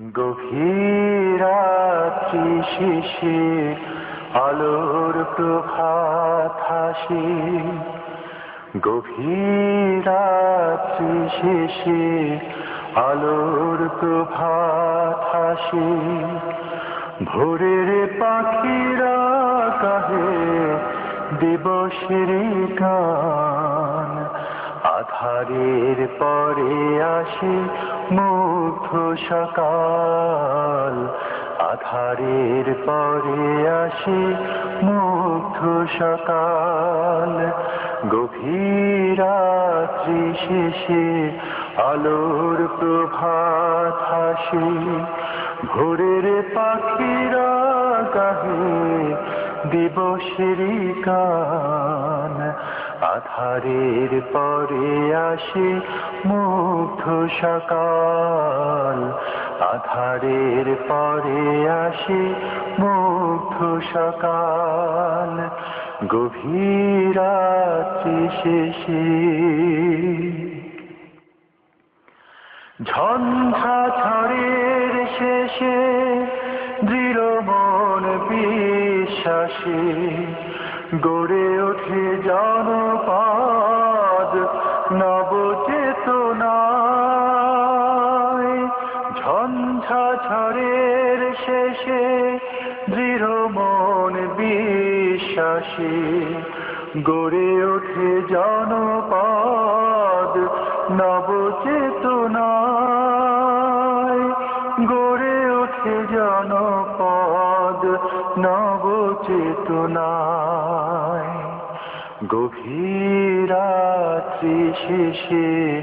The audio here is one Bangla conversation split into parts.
গভীর রাত্রি শেষে আলোর প্রভাত হাসি। গভীর রাত্রি শেষে আলোর প্রভাত হাসি। ভোরের পাখিরা কাহে দিবসের গান। আধারের পরে আসে মুগ্ধ সকাল। আধারের পরে আসে মুগ্ধ সকাল। গভীর রাত্রি শেষে আলোর প্রভাত হাসি। ভোরের পাখিরা গাহে দিবসের গান। আধারের পরে আসে মুগ্ধ সকাল আধারের পরে আসে মুগ্ধ সকাল গভীর শেষে ঝঞ্ঝা শেষে দৃঢ় মন বিশ্বাসে গড়ে ওঠে জনপদ, নবচেতনায় ঝঞ্ঝা ঝড়ের শেষে দৃঢ় মন বিশ্বাসে গড়ে ওঠে জনপদ, নবচেতনায় গড়ে ওঠে জনপদ, নবচেতনায়। গভীর রাত্রি শেষে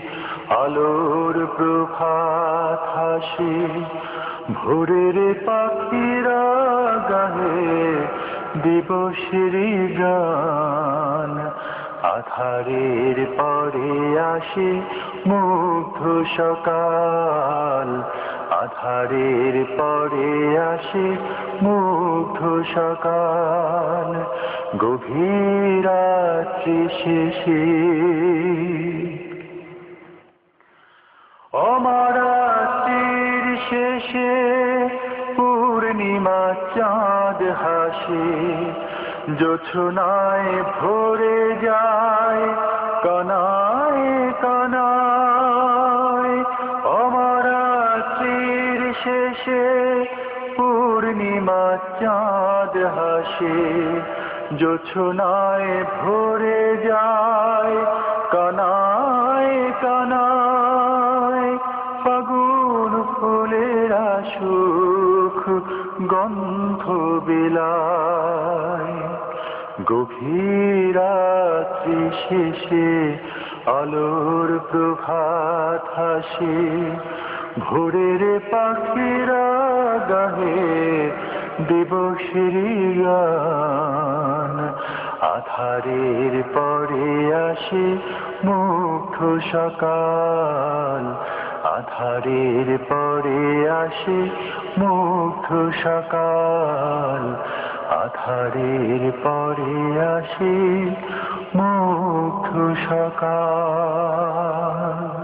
আলোর প্রভাত হাসে, ভোরের পাখিরা গাহে দিবসের গান, আধারের পরে আসে মুগ্ধ সকাল আধারের পরে আসে মুগ্ধ সকাল। গভীর রাত্রি শেষে অমারাত্রির শেষে পূর্ণিমা চাঁদ হাসে। জোছনায় ভরে যায় কানায় শেষে পূর্ণিমা চাঁদ হাসে, জোছনায় ভরে যায়, কানায় কানায় ফাগুন ফুলের সুখ গন্ধ বিলায়। গভীর রাত্রি শেষে আলোর প্রভাত হাসে, ভোরের গাহে দিবসের গান আধারের পরে আসে মুগ্ধ সকাল। আধারের পরে আসে মুগ্ধ সকাল। আধারের পরে আসে মুগ্ধ সকাল।